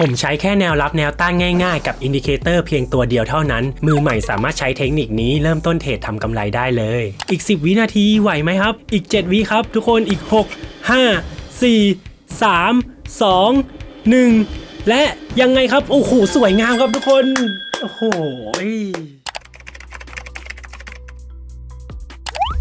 ผมใช้แค่แนวรับแนวต้านง่ายๆ กับอินดิเคเตอร์เพียงตัวเดียวเท่านั้น มือใหม่สามารถใช้เทคนิคนี้เริ่มต้นเทรดทำกำไรได้เลย อีก 10 วินาทีไหวไหมครับ อีก 7 วิครับ ทุกคนอีก 6 5 4 3 2 1 และยังไงครับ โอ้โห สวยงามครับทุกคน โอ้โห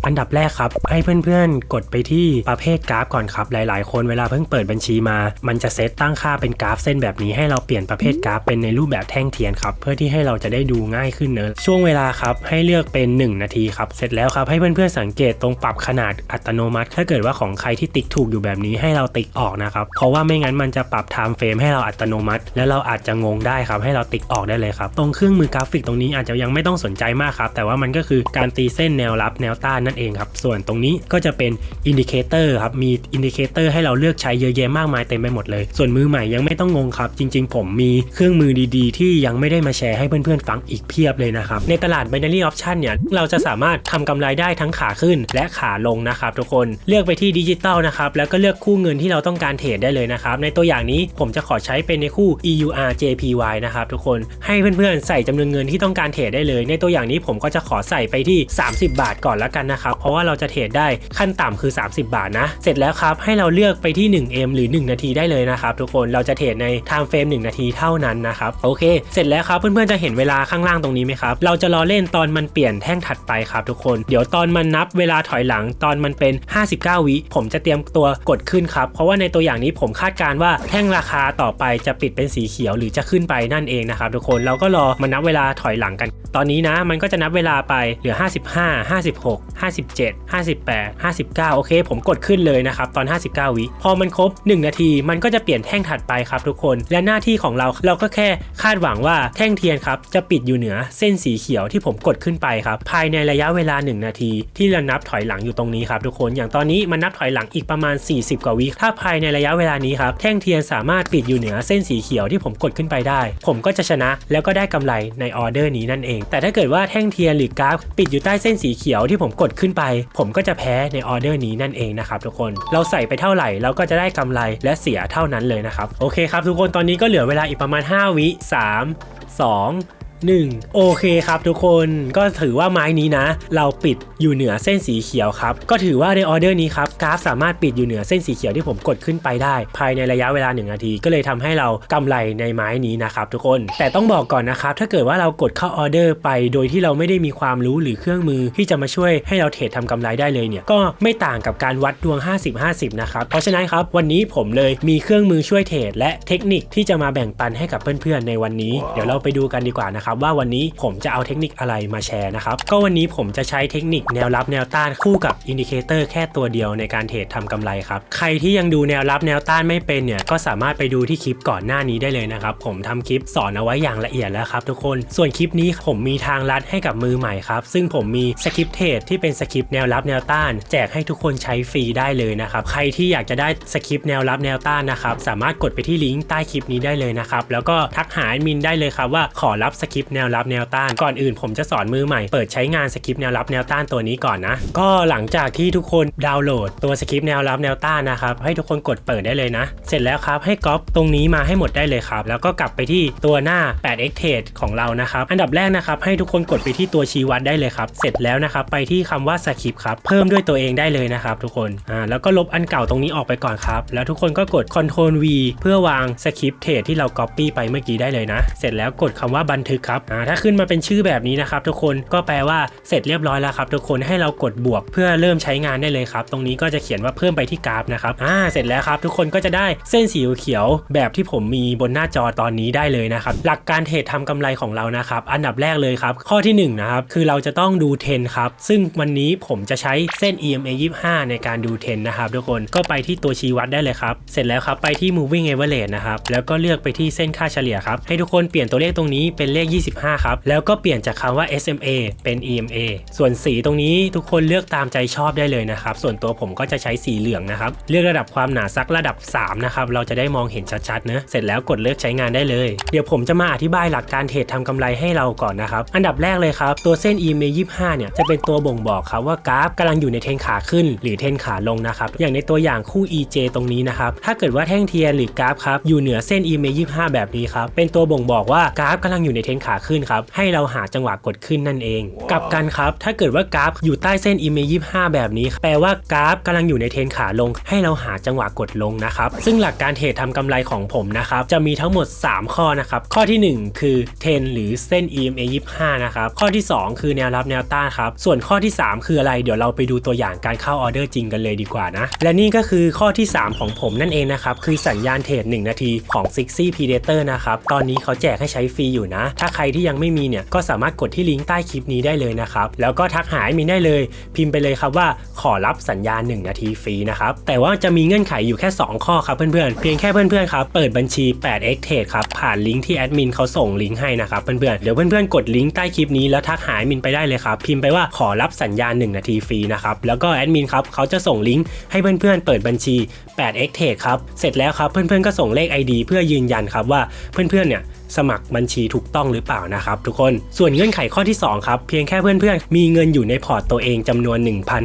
อันดับแรกครับ ให้เพื่อนๆ กดไปที่ประเภทกราฟก่อนครับ หลายๆ คนเวลาเพิ่งเปิดบัญชีมา มันจะเซตตั้งค่าเป็นกราฟเส้นแบบนี้ให้เราเปลี่ยนประเภทกราฟเป็นในรูปแบบแท่งเทียนครับ เพื่อที่ให้เราจะได้ดูง่ายขึ้นเนอะช่วงเวลาครับ ให้เลือกเป็น 1 นาทีครับ เสร็จแล้วครับ ให้เพื่อนๆ สังเกตตรงปรับขนาดอัตโนมัติ ถ้าเกิดว่าของใครที่ติ๊กถูกอยู่แบบนี้ให้เราติ๊กออกนะครับ เพราะว่าไม่งั้นมันจะปรับไทม์เฟรมให้เราอัตโนมัติ แล้วเราอาจจะงงได้ครับ ให้เราติ๊กออกได้เลยครับ ตรงเครื่องมือกราฟิกตรงนี้อาจจะยังไม่ต้องสนใจมากครับ แต่ว่ามันก็คือการตีเส้นแนวรับแนวต้านนั่นเองครับ ส่วนตรงนี้ก็จะเป็นอินดิเคเตอร์ครับมีอินดิเคเตอร์ให้เราเลือกใช้เยอะแยะมากมายเต็มไปหมดเลย ส่วนมือใหม่ยังไม่ต้องงงครับ จริง ๆ ผมมีเครื่องมือดีๆ ที่ยังไม่ได้มาแชร์ให้เพื่อนๆฟังอีกเพียบเลยนะครับ ในตลาด binary option เนี่ยเราจะสามารถทำกำไรได้ทั้งขาขึ้นและขาลงนะครับทุกคนเลือกไปที่ดิจิตอลนะครับแล้วก็เลือกคู่เงินที่เราต้องการเทรดได้เลยนะครับในตัวอย่างนี้ผมจะขอใช้เป็นในคู่ EUR JPY นะครับทุกคนให้เพื่อนๆใส่จำนวนเงินที่ต้องการเทรดได้เลย ในตัวอย่างนี้ผมก็จะขอใส่ไปที่ 30 บาทก่อนละกันนะครับเพราะว่าเราจะเทรดได้ขั้นต่ำคือ 30 บาทนะ เสร็จแล้วครับให้เราเลือกไปที่ 1M หรือ 1 นาทีได้เลยนะครับทุกคนเราจะเทรดใน time frame 1 นาทีเท่านั้นนะครับโอเค เสร็จแล้วครับเพื่อนๆจะเห็นเวลาข้างล่างตรงนี้ไหมครับเราจะรอเล่นตอนมันเปลี่ยนแท่งถัดไปครับทุกคนเดี๋ยวตอนมันนับเวลาถอยหลังตอนมันเป็น 59 วิผมจะเตรียมตัวกดขึ้นครับเพราะว่าในตัวอย่างนี้ผมคาดการณ์ว่าแท่งราคาต่อไปจะปิดเป็นสีเขียวหรือจะขึ้นไปนั่นเองนะครับทุกคนเราก็รอมานับเวลาถอยหลังกัน ตอนนี้นะมันก็จะนับเวลาไปเหลือ 55 56 57 58 59 โอเค ผมกดขึ้นเลยนะครับ ตอน 59 วิพอมันครบ 1 นาที มันก็จะเปลี่ยนแท่งถัดไปครับทุกคน และหน้าที่ของเราเราก็แค่คาดหวังว่าแท่งเทียนครับ จะปิดอยู่เหนือเส้นสีเขียวที่ผมกดขึ้นไปครับ ภายในระยะเวลา 1 นาที ที่เรานับถอยหลังอยู่ตรงนี้ครับทุกคน อย่างตอนนี้มันนับถอยหลังอีกประมาณ 40 กว่าวิถ้าภายในระยะเวลานี้ครับ แท่งเทียนสามารถปิดอยู่เหนือเส้นสีเขียวที่ผมกดขึ้นไปได้ ผมก็จะชนะแล้วก็ได้กำไรในออเดอร์นี้นั่นเอง แต่ถ้าเกิดว่าแท่งเทียนหรือกราฟปิดอยู่ใต้เส้นสีเขียวที่ผมกดขึ้นไป ผมก็จะแพ้ในออเดอร์นี้นั่นเองนะครับทุกคนเราใส่ไปเท่าไหร่เราก็จะได้กำไรและเสียเท่านั้นเลยนะครับโอเคครับทุกคนตอนนี้ก็เหลือเวลาอีกประมาณ 5 วิ3 2 1 โอเคครับทุกคนก็ถือว่าไม้นี้นะ เราปิดอยู่เหนือเส้นสีเขียวครับ ก็ถือว่าในออเดอร์นี้ครับกราฟสามารถปิดอยู่เหนือเส้นสีเขียวที่ผมกดขึ้นไปได้ ภายในระยะเวลา 1 นาที ก็เลยทำให้เรากำไรในไม้นี้นะครับทุกคนแต่ต้องบอกก่อนนะครับถ้าเกิดว่าเรากดเข้าออเดอร์ไป โดยที่เราไม่ได้มีความรู้หรือเครื่องมือที่จะมาช่วยให้เราเทรดทำกำไรได้เลยเนี่ยก็ไม่ต่างกับการวัดดวง 50-50 นะครับเพราะฉะนั้นครับวันนี้ผมเลยมีเครื่องมือช่วยเทรดและเทคนิคที่จะมาแบ่งปันให้กับเพื่อนๆในวันนี้ เดี๋ยวเราไปดูกันดีกว่านะครับว่าวันนี้ผมจะเอาเทคนิคอะไรมาแชร์นะครับก็วันนี้ผมจะใช้เทคนิคแนวรับแนวต้านคู่กับอินดิเคเตอร์แค่ตัวเดียวในการเทรดทำกำไรครับใครที่ยังดูแนวรับแนวต้านไม่เป็นเนี่ยก็สามารถไปดูที่คลิปก่อนหน้านี้ได้เลยนะครับผมทำคลิปสอนเอาไว้อย่างละเอียดแล้วครับทุกคนส่วนคลิปนี้ผมมีทางลัดให้กับมือใหม่ครับซึ่งผมมีสคริปเทรดที่เป็นสคริปแนวรับแนวต้าน แจกให้ทุกคนใช้ฟรีได้เลยนะครับใครที่อยากจะได้สคริปแนวรับแนวต้านนะครับสามารถกดไปที่ลิงก์ใต้คลิปนี้ได้เลยนะครับแล้วก็ทักหาแอดมินได้เลยครับว่าขอรับสคริปต์แนวรับแนวต้าน ก่อนอื่นผมจะสอนมือใหม่ เปิดใช้งานสคริปต์แนวรับแนวต้านตัวนี้ก่อนนะ ก็หลังจากที่ทุกคนดาวน์โหลดตัวสคริปต์แนวรับแนวต้านนะครับให้ทุกคนกดเปิดได้เลยนะ เสร็จแล้วครับให้ก๊อปตรงนี้มาให้หมดได้เลยครับ แล้วก็กลับไปที่ตัวหน้า 8x trade ของเรานะครับอันดับแรกนะครับให้ทุกคนกดไปที่ตัวชี้วัดได้เลยครับ เสร็จแล้วนะครับไปที่คำว่าสคริปต์ครับเพิ่มด้วยตัวเองได้เลยนะครับทุกคนอ่าแล้วก็ลบอันเก่าตรงนี้ออกไปก่อนครับแล้วทุกคนก็กด Ctrl V เพื่อวางสคริปต์เทรดที่เรา Copy ไปเมื่อกี้ได้เลยนะ เสร็จแล้วกดคำว่าบันทึกครับอ่าถ้าขึ้นมาเป็นชื่อแบบนี้นะครับทุกคนก็แปลว่าเสร็จเรียบร้อยแล้วครับทุกคนให้เรากดบวกเพื่อเริ่มใช้งานได้เลยครับ ตรงนี้ก็จะเขียนว่าเพิ่มไปที่กราฟนะครับอ่าเสร็จแล้วครับ ทุกคนก็จะได้เส้นสีเขียวแบบที่ผมมีบนหน้าจอตอนนี้ได้เลยนะครับหลักการเทรดทำกำไรของเรานะครับอันดับแรกเลยครับข้อที่1นงนะครับคือเราจะต้องดูเทรนครับซึ่งวันนี้ผมจะใช้เส้น EMA 25 ในการดูเทรนนะครับทุกคนก็ไปที่ตัวชี้วัดได้เลยครับเสร็จแล้วครับไปที่ moving average นะครับแล้วก็เลือกไปที่เส้นค่าเฉลี่ยครับให้ทุกคนเปลี่ยนตัวเลขตรงนี้เป็นเลข25 ครับ แล้วก็เปลี่ยนจากคำว่า SMA เป็น EMA ส่วนสีตรงนี้ทุกคนเลือกตามใจชอบได้เลยนะครับ ส่วนตัวผมก็จะใช้สีเหลืองนะครับ เลือกระดับความหนาสักระดับ 3 นะครับ เราจะได้มองเห็นชัดๆเนะเสร็จแล้วกดเลือกใช้งานได้เลย เดี๋ยวผมจะมาอธิบายหลักการเทรดทำกำไรให้เราก่อนนะครับ อันดับแรกเลยครับ ตัวเส้น EMA 25 เนี่ยจะเป็นตัวบ่งบอกครับว่ากราฟกำลังอยู่ในเทรนขาขึ้น หรือเทรนขาลงนะครับ อย่างในตัวอย่างคู่ EJ ตรงนี้นะครับ ถ้าเกิดว่าแท่งเทียนหรือกราฟครับอยู่เหนือเส้น EMA 25 แบบนี้ครับ เป็นตัวบ่งบอกว่ากราฟกำลังอยู่ในเทรนขาขึ้นครับ ให้เราหาจังหวะกดขึ้นนั่นเอง กลับกันครับ ถ้าเกิดว่ากราฟอยู่ใต้เส้น EMA 25 แบบนี้ แปลว่ากราฟกำลังอยู่ในเทรนขาลง ให้เราหาจังหวะกดลงนะครับ ซึ่งหลักการเทรดทำกำไรของผมนะครับ จะมีทั้งหมด 3 ข้อนะครับ ข้อทีหนึ่1 คือเทรนหรือเส้น EMA 25 นะครับ ข้อที่ 2 คือแนวรับแนวต้านครับ ส่วนข้อที่ 3 คืออะไร เดี๋ยวเราไปดูตัวอย่างการเข้าออเดอร์จริงกันเลยดีกว่านะ และนี่ก็คือข้อที่ 3 ของผมนั่นเองนะครับ คือสัญญาณเทรด1นาทีของ Sixy Predator นะครับ ตอนนี้เขาแจกให้ใช้ฟรีอยู่นะ ถ้าใครที่ยังไม่มีเนี่ยก็สามารถกดที่ลิงก์ใต้คลิปนี้ได้เลยนะครับ แล้วก็ทักหาแอดมินได้เลย พิมพ์ไปเลยครับว่าขอรับสัญญาณ 1 นาทีฟรีนะครับ แต่ว่าจะมีเงื่อนไขอยู่แค่ 2 ข้อครับเพื่อนๆ เพียงแค่เพื่อนๆครับเปิดบัญชี 8x Trade ครับผ่านลิงก์ที่แอดมินเขาส่งลิงก์ให้นะครับเพื่อนๆเดี๋ยวเพื่อนๆกดลิงก์ใต้คลิปนี้แล้วทักหาแอดมินไปได้เลยครับพิมพ์ไปว่าขอรับสัญญาณ 1 นาทีฟรีนะครับแล้วก็แอดมินครับเขาจะส่งลิงก์ให้เพื่อนๆเปิดบัญชี 8x Trade ครับเสร็จแล้วครับเพื่อนๆก็ส่งเลข ID เพื่อยืนยันครับว่าเพื่อนๆเนี่ย สมัครบัญชีถูกต้องหรือเปล่านะครับทุกคนส่วนเงื่อนไขข้อที่2ครับเพียงแค่เพื่อนๆ มีเงินอยู่ในพอร์ตตัวเองจำนวน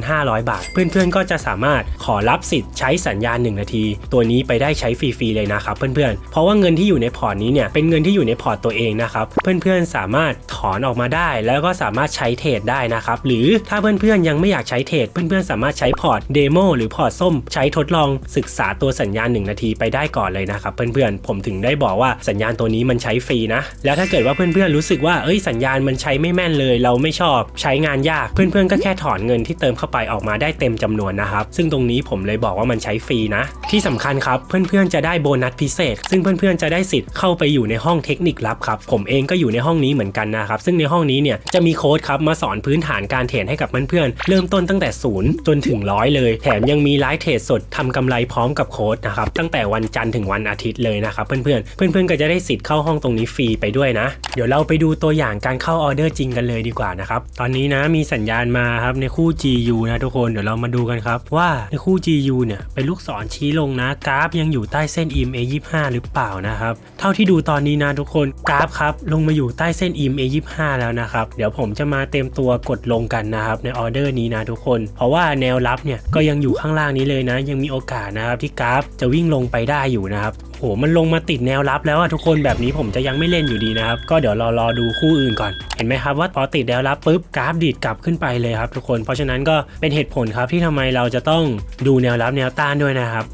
1,500 บาท เพื่อนๆก็จะสามารถขอรับสิทธิ์ใช้สัญญาณ 1 นาที ตัวนี้ไปได้ใช้ฟรีๆเลยนะครับเพื่อนๆเพราะว่าเงินที่อยู่ในพอร์ตนี้เนี่ยเป็นเงินที่อยู่ในพอร์ตตัวเองนะครับเพื่อนๆสามารถถอนออกมาได้ แล้วก็สามารถใช้เทรดได้นะครับหรือถ้าเพื่อนๆยังไม่อยากใช้เทรดเพื่อนๆสามารถใช้พอร์ตเดโมหรือพอร์ตส้ม ใช้ทดลองศึกษาตัวสัญญาณ 1 นาทีไปได้ก่อนเลยนะครับเพื่อนๆผมถึงได้บอกว่าสัญญาณตัวนี้มันใช้ฟรีนะ แล้วถ้าเกิดว่าเพื่อนๆรู้สึกว่าเอ้ยสัญญาณมันใช้ไม่แม่นเลย เราไม่ชอบใช้งานยาก เพื่อนๆก็แค่ถอนเงินที่เติมเข้าไปออกมาได้เต็มจำนวนนะครับ ซึ่งตรงนี้ผมเลยบอกว่ามันใช้ฟรีนะ ที่สำคัญครับเพื่อนๆจะได้โบนัสพิเศษ ซึ่งเพื่อนๆจะได้สิทธิ์เข้าไปอยู่ในห้องเทคนิคลับครับผมเองก็อยู่ในห้องนี้เหมือนกันนะครับซึ่งในห้องนี้เนี่ยจะมีโค้ดครับมาสอนพื้นฐานการเทรดให้กับเพื่อนๆเริ่มต้นตั้งแต่ศูนย์จนถึงร้อยเลย แถมยังมีไลฟ์เทรดสดทำกำไรพร้อมกับโค้ดนะครับตั้งแต่วันจันทร์ถึงวันอาทิตย์เลยนะครับเพื่อนๆเพื่อนๆก็จะได้สิทธิ์เข้าห้องตรงนี้ฟรีไปด้วยนะ เดี๋ยวเราไปดูตัวอย่างการเข้าออเดอร์จริงกันเลยดีกว่านะครับ ตอนนี้นะมีสัญญาณมาครับในคู่ GU นะทุกคนเดี๋ยวเรามาดูกันครับ ว่าในคู่ GU เนี่ยเป็นลูกศรชี้ลงนะ กราฟยังอยู่ใต้เส้น EMA 25 หรือเปล่านะครับ เท่าที่ดูตอนนี้นะทุกคนกราฟครับลงมาอยู่ใต้เส้น EMA 25 แล้วนะครับ เดี๋ยวผมจะมาเต็มตัวกดลงกันนะครับในออเดอร์นี้นะทุกคน เพราะว่าแนวรับเนี่ยก็ยังอยู่ข้างล่างนี้เลยนะ ยังมีโอกาสนะครับที่กราฟจะวิ่งลงไปได้อยู่นะครับโหมันลงมาติดแนวรับแล้วอะทุกคนแบบนี้ผมจะยังไม่เล่นอยู่ดีนะครับ ก็เดี๋ยวรอรอดูคู่อื่นก่อน เห็นไหมครับว่าพอติดแนวรับปุ๊บกราฟดีดกลับขึ้นไปเลยครับทุกคน เพราะฉะนั้นก็เป็นเหตุผลครับที่ทำไมเราจะต้องดูแนวรับแนวต้านด้วยนะครับ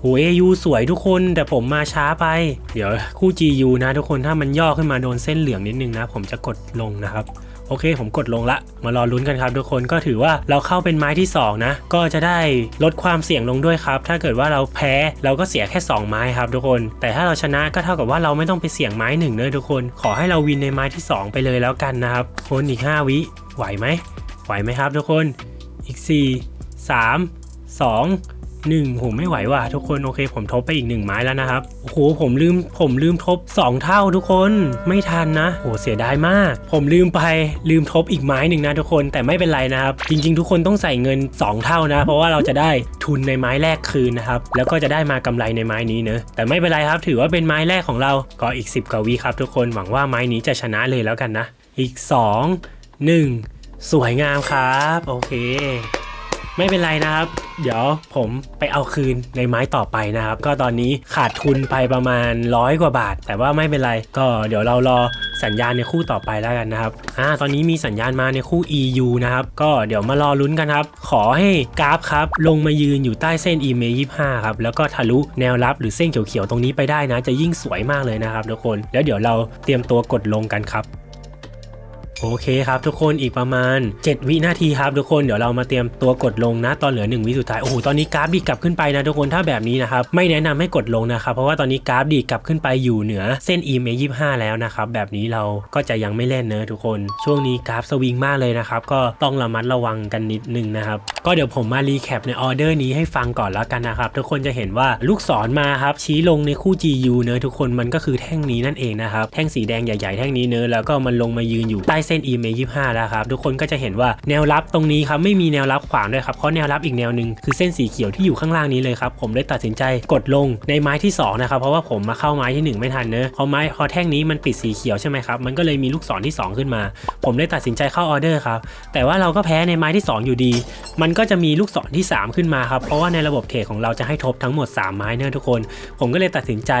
โห AU สวยทุกคนแต่ผมมาช้าไป เดี๋ยวคู่ GU นะทุกคนถ้ามันย่อขึ้นมาโดนเส้นเหลืองนิดนึงนะ ผมจะกดลงนะครับ โอเค ผมกดลงละ มารอลุ้นกันครับทุกคนก็ถือว่าเราเข้าเป็นไม้ที่ 2 นะ ก็จะได้ลดความเสี่ยงลงด้วยครับ ถ้าเกิดว่าเราแพ้เราก็เสียแค่ 2 ไม้ครับทุกคน แต่ถ้าเราชนะก็เท่ากับว่าเราไม่ต้องไปเสี่ยงไม้หนึ่งเลยทุกคน ขอให้เราวินในไม้ที่ 2 ไปเลยแล้วกันนะครับคนอีก 5 วิไหวไหมไหวไหมครับ ทุกคนอีก 4 3 2 หนึ่งผมไม่ไหวว่ะทุกคนโอเค ผมทบไปอีกหนึ่งไม้แล้วนะครับโอ้โหผมลืมผมลืมทบ 2 เท่าทุกคนไม่ทันนะโอ้เสียดายมาก ผมลืมไปลืมทบอีกไม้หนึ่งนะทุกคนแต่ไม่เป็นไรนะครับจริง ๆ ทุกคนต้องใส่เงิน 2 เท่านะ เพราะว่าเราจะได้ทุนในไม้แรกคืนนะครับแล้วก็จะได้มากำไรในไม้นี้เนอะแต่ไม่เป็นไรครับ ถือว่าเป็นไม้แรกของเราก็อีก 10กว่าวิครับทุกคนหวังว่าไม้นี้จะชนะเลยแล้วกันนะ อีก 2 1 สวยงามครับ โอเค ไม่เป็นไรนะครับ เดี๋ยวผมไปเอาคืนในไม้ต่อไปนะครับ ก็ตอนนี้ขาดทุนไปประมาณร้อยกว่าบาท แต่ว่าไม่เป็นไร ก็เดี๋ยวเรารอสัญญาณในคู่ต่อไปแล้วกันนะครับ อ่า ตอนนี้มีสัญญาณมาในคู่ EU นะครับ ก็เดี๋ยวมารอลุ้นกันครับ ขอให้กราฟครับ ลงมายืนอยู่ใต้เส้น EMA 25ครับ แล้วก็ทะลุแนวรับหรือเส้นเขียวๆตรงนี้ไปได้นะ จะยิ่งสวยมากเลยนะครับทุกคน แล้วเดี๋ยวเราเตรียมตัวกดลงกันครับ โอเคครับทุกคนอีกประมาณ 7 วินาทีครับทุกคนเดี๋ยวเรามาเตรียมตัวกดลงนะตอนเหลือ 1 วิสุดท้ายโอ้โหตอนนี้กราฟดีกลับขึ้นไปนะทุกคนถ้าแบบนี้นะครับไม่แนะนำให้กดลงนะครับเพราะว่าตอนนี้กราฟดีกลับขึ้นไปอยู่เหนือเส้น EMA 25 แล้วนะครับแบบนี้เราก็จะยังไม่เล่นเนอะทุกคน ช่วงนี้กราฟสวิงมากเลยนะครับก็ต้องระมัดระวังกันนิดนึงนะครับก็เดี๋ยวผมมารีแคปในออเดอร์นี้ให้ฟังก่อนแล้วกันนะครับทุกคนจะเห็นว่าลูกศรมาครับชี้ลงในคู่ GU เนอะทุกคนมันก็คือแท่งนี้นั่นเองนะครับแท่งสีแดงใหญ่ ๆแท่งนี้เนอะแล้วก็มันลงมายืนอยู่ใต้เส้น EMA 25 แล้วครับทุกคนก็จะเห็นว่าแนวรับตรงนี้ครับไม่มีแนวรับขวางด้วยครับเพราะแนวรับอีกแนวหนึ่งคือเส้นสีเขียวที่อยู่ข้างล่างนี้เลยครับผมเลยตัดสินใจกดลงในไม้ที่สองนะครับเพราะว่าผมมาเข้าไม้ที่หนึ่งไม่ทันเนอะพอไม้พอแท่งนี้มันปิดสีเขียวใช่ไหมครับมันก็เลยมีลูกศรที่สองขึ้นมา ผมเลยตัดสินใจเข้าออเดอร์ครับแต่ว่าเราก็แพ้ในไม้ที่ 2 อยู่ดี มันก็จะมีลูกศรที่ 3 ขึ้นมาครับเพราะว่าในระบบเทรดของเราจะให้ทบทั้งหมด 3 ไม้เนอะทุกคน ผมก็เลยตัดสินใจ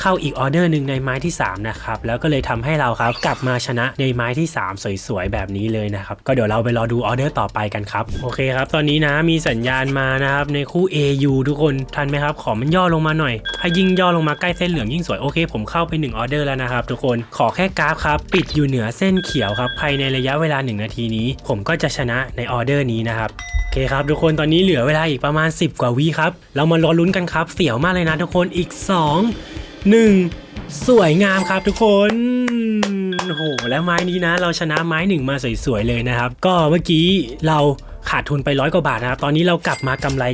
เข้าอีกออเดอร์หนึ่งในไม้ที่ 3 นะครับ แล้วก็เลยทำให้เราครับกลับมาชนะในไม้ที่ 3 สวยๆ แบบนี้เลยนะครับ ก็เดี๋ยวเราไปรอดูออเดอร์ต่อไปกันครับ โอเคครับ ตอนนี้นะมีสัญญาณมานะครับในคู่ AU ทุกคนทันไหมครับขอมันย่อลงมาหน่อยถ้ายิ่งย่อลงมาใกล้เส้นเหลืองยิ่งสวยโอเค ผมเข้าไป1ออเดอร์แล้วนะครับทุกคนขอแค่กราฟครับปิดอยู่เหนือเส้นเขียวครับภายในระยะเวลา 1 นาทีนี้ ผมก็จะชนะในออเดอร์นี้นะครับโอเคครับทุกคนตอนนี้เหลือเวลาอีกประมาณ 10 กว่าวิครับ เรามารอลุ้นกันครับ เสี่ยวมากเลยนะทุกคนอีก 2 1 สวยงามครับทุกคนโอ้โหแล้วไม้นี้นะ เราชนะไม้หนึ่งมาสวยๆเลยนะครับ ก็เมื่อกี้เรา ขาดทุนไปร้อยกว่าบาทนะครับ ตอนนี้เรากลับมากำไร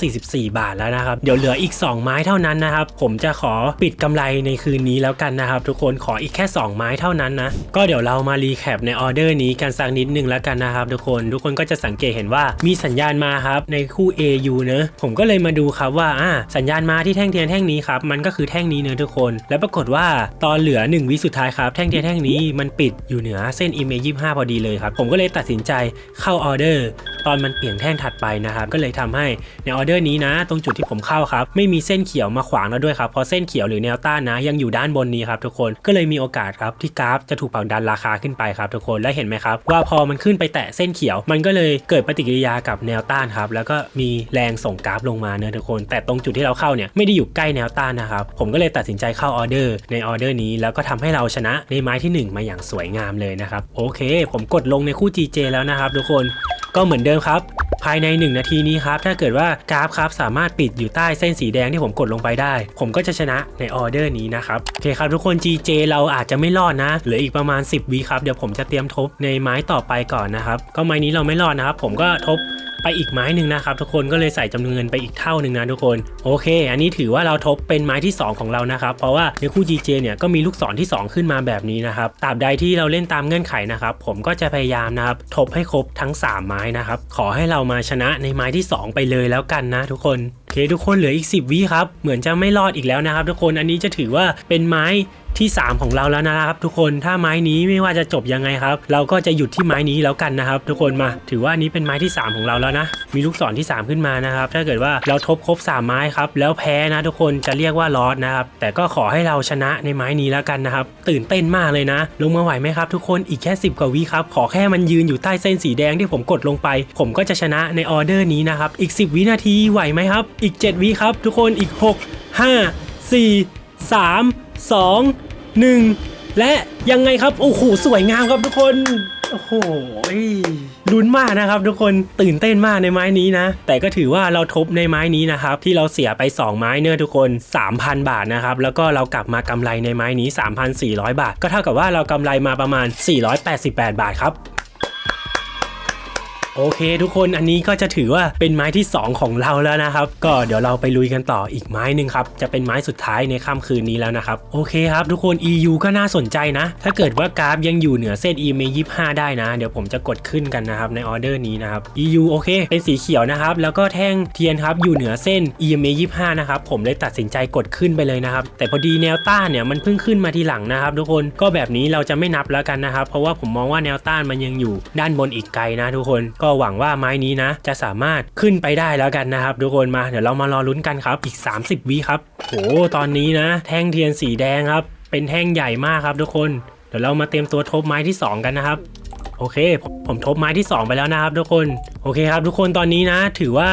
744 บาทแล้วนะครับ เดี๋ยวเหลืออีก 2 ไม้เท่านั้นนะครับ ผมจะขอปิดกำไรในคืนนี้แล้วกันนะครับ ทุกคนขออีกแค่ 2 ไม้เท่านั้นนะ ก็เดี๋ยวเรามารีแคปในออเดอร์นี้กันสักนิดนึงแล้วกันนะครับทุกคน ทุกคนก็จะสังเกตเห็นว่ามีสัญญาณมาครับในคู่ AU เนอะผมก็เลยมาดูครับว่าอ่าสัญญาณมาที่แท่งเทียนแท่งนี้ครับ มันก็คือแท่งนี้เนอะทุกคน แล้วปรากฏว่าตอนเหลือ 1 วิสุดท้ายครับ แท่งเทียนแท่งนี้มันปิดอยู่เหนือเส้น EMA 25 พอดีเลยครับ ผมก็เลยตัดสินใจเข้าออเดอร์ ตอนมันเปลี่ยนแท่งถัดไปนะครับก็เลยทำให้ในออเดอร์นี้นะ ตรงจุดที่ผมเข้าครับไม่มีเส้นเขียวมาขวางแล้วด้วยครับเพราะเส้นเขียวหรือแนวต้านนะยังอยู่ด้านบนนี้ครับทุกคนก็เลยมีโอกาสครับที่กราฟจะถูกผลักดันราคาขึ้นไปครับทุกคนและเห็นไหมครับว่าพอมันขึ้นไปแตะเส้นเขียว มันก็เลยเกิดปฏิกิริยากับแนวต้านครับแล้วก็มีแรงส่งกราฟลงมาเนอะทุกคน แต่ตรงจุดที่เราเข้าเนี่ยไม่ได้อยู่ใกล้แนวต้านนะครับผมก็เลยตัดสินใจเข้าออเดอร์ในออเดอร์นี้ แล้วก็ทำให้เราชนะในไม้ที่หนึ่งมาอย่างสวยงามเลยนะครับโอเค ผมกดลงในคู่ GJ แล้วนะครับทุกคน ก็เหมือนเดิมครับ ภายใน 1 นาทีนี้ครับ ถ้าเกิดว่ากราฟครับสามารถปิดอยู่ใต้เส้นสีแดงที่ผมกดลงไปได้ ผมก็จะชนะในออเดอร์นี้นะครับ โอเคครับทุกคน GJ เราอาจจะไม่รอดนะ เหลืออีกประมาณ 10วิครับ เดี๋ยวผมจะเตรียมทบในไม้ต่อไปก่อนนะครับ ก็ไม้นี้เราไม่รอดนะครับ ผมก็ทบไปอีกไม้หนึ่งนะครับทุกคนก็เลยใส่จำนวนเงินไปอีกเท่าหนึ่งนะทุกคนโอเค อันนี้ถือว่าเราทบเป็นไม้ที่ 2 ของเรานะครับเพราะว่าในคู่ GJ เนี่ยก็มีลูกศรที่ 2 ขึ้นมาแบบนี้นะครับตราบใดที่เราเล่นตามเงื่อนไขนะครับผมก็จะพยายามนะครับทบให้ครบทั้ง 3 ไม้นะครับ ขอให้เรามาชนะในไม้ที่ 2 ไปเลยแล้วกันนะทุกคนโอเคทุกคนเหลืออีก 10วิครับเหมือนจะไม่รอดอีกแล้วนะครับ ทุกคนอันนี้จะถือว่าเป็นไม้ ที่ 3 ของเราแล้วนะครับ ทุกคนถ้าไม้นี้ไม่ว่าจะจบยังไงครับ เราก็จะหยุดที่ไม้นี้แล้วกันนะครับ ทุกคนมา ถือว่านนี้เป็นไม้ที่ 3 ของเราแล้วนะ มีลูกศรที่ 3 ขึ้นมานะครับ ถ้าเกิดว่าเราทบครบ3ไม้ครับแล้วแพ้นะทุกคนจะเรียกว่าลอสนะครับแต่ก็ขอให้เราชนะในไม้นี้แล้วกันนะครับ ตื่นเต้นมากเลยนะ ลงมาไหวไหมครับ ทุกคนอีกแค่ 10 กว่าวิครับขอแค่มันยืนอยู่ใต้เส้นสีแดงที่ผมกดลงไป ผมก็จะชนะในออเดอร์นี้นะครับอีก 10 วินาทีไหวไหมครับ อีก 7 วิครับ ทุกคนอีก 6 5 4 3 2 1 และยังไงครับ โอ้โห สวยงามครับทุกคน โอ้โหลุ้นมากนะครับทุกคนตื่นเต้นมากในไม้นี้นะ แต่ก็ถือว่าเราทบในไม้นี้นะครับ ที่เราเสียไป 2 ไม้เนื้อะทุกคน 3,000 บาทนะครับ แล้วก็เรากลับมากำไรในไม้นี้ 3,400 บาท ก็เท่ากับว่าเรากำไรมาประมาณ 488 บาทครับ โอเคทุกคนอันนี้ก็จะถือว่าเป็นไม้ที่ 2 ของเราแล้วนะครับ ก็เดี๋ยวเราไปลุยกันต่ออีกไม้หนึ่งครับ จะเป็นไม้สุดท้ายในค่ำคืนนี้แล้วนะครับ โอเคครับทุกคน EU ก็น่าสนใจนะ ถ้าเกิดว่ากราฟยังอยู่เหนือเส้น EMA 25 ได้นะ เดี๋ยวผมจะกดขึ้นกันนะครับในออเดอร์นี้นะครับ EU โอเค เป็นสีเขียวนะครับ แล้วก็แท่งเทียนครับอยู่เหนือเส้น EMA 25 นะครับผมเลยตัดสินใจกดขึ้นไปเลยนะครับแต่พอดีแนวต้านเนี่ยมันเพิ่งขึ้นมาทีหลังนะครับ ทุกคนก็แบบนี้เราจะไม่นับแล้วกันนะครับเพราะว่าผมมองว่าแนวต้านมันยังอยู่ด้านบนอีกไกลนะทุกคนกก็หวังว่าไม้นี้นะ จะสามารถขึ้นไปได้แล้วกันนะครับทุกคนมาเดี๋ยวเรามารอลุ้นกันครับอีก 30วิครับโหตอนนี้นะ แท่งเทียนสีแดงครับ เป็นแท่งใหญ่มากครับทุกคนเดี๋ยวเรามาเตรียมตัวทบไม้ที่ 2 กันนะครับโอเค ผมผมทบไม้ที่ 2 ไปแล้วนะครับทุกคน โอเคครับทุกคนตอนนี้นะ ถือว่า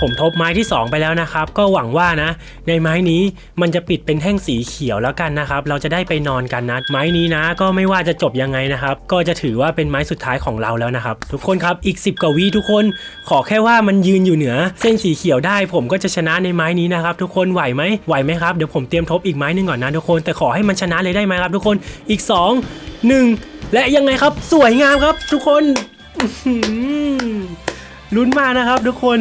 ผมทบไม้ที่ 2 ไปแล้วนะครับ ก็หวังว่านะ ในไม้นี้มันจะปิดเป็นแท่งสีเขียวแล้วกันนะครับ เราจะได้ไปนอนกันนะ ไม้นี้นะ ก็ไม่ว่าจะจบยังไงนะครับ ก็จะถือว่าเป็นไม้สุดท้ายของเราแล้วนะครับ ทุกคนครับอีก 10กว่าวิทุกคน ขอแค่ว่ามันยืนอยู่เหนือ เส้นสีเขียวได้ ผมก็จะชนะในไม้นี้นะครับ ทุกคนไหวไหมไหวไหมครับเดี๋ยวผมเตรียมทบอีกไม้นึงก่อนนะทุกคนแต่ขอให้มันชนะเลยได้ไหมครับ ทุกคนอีก 2 1 และยังไงครับสวยงามครับ ทุกคนลุ้นมากนะครับ ทุกคน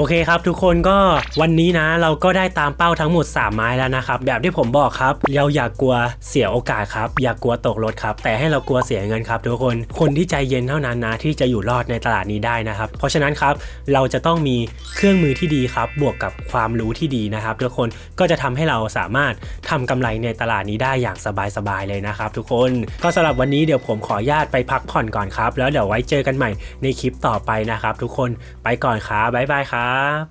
โอเคครับทุกคนก็วันนี้นะเราก็ได้ตามเป้าทั้งหมด 3 ไม้แล้วนะครับแบบที่ผมบอกครับเราอย่ากกลัวเสียโอกาสครับ อย่ากกลัวตกรถครับ แต่ให้เรากลัวเสียเงินครับทุกคนคนที่ใจเย็นเท่านั้นนะที่จะอยู่รอดในตลาดนี้ได้นะครับ เพราะฉะนั้นครับเราจะต้องมีเครื่องมือที่ดีครับ บวกกับความรู้ที่ดีนะครับ ทุกคนก็จะทำให้เราสามารถทำกำไรในตลาดนี้ได้อย่างสบายๆเลยนะครับทุกคนก็สำหรับวันนี้เดี๋ยวผมขออนุญาตไปพักผ่อนก่อนครับแล้วเดี๋ยวไว้เจอกันใหม่ในคลิปต่อไปนะครับ ทุกคนไปก่อนครับบ๊ายบายครับ啊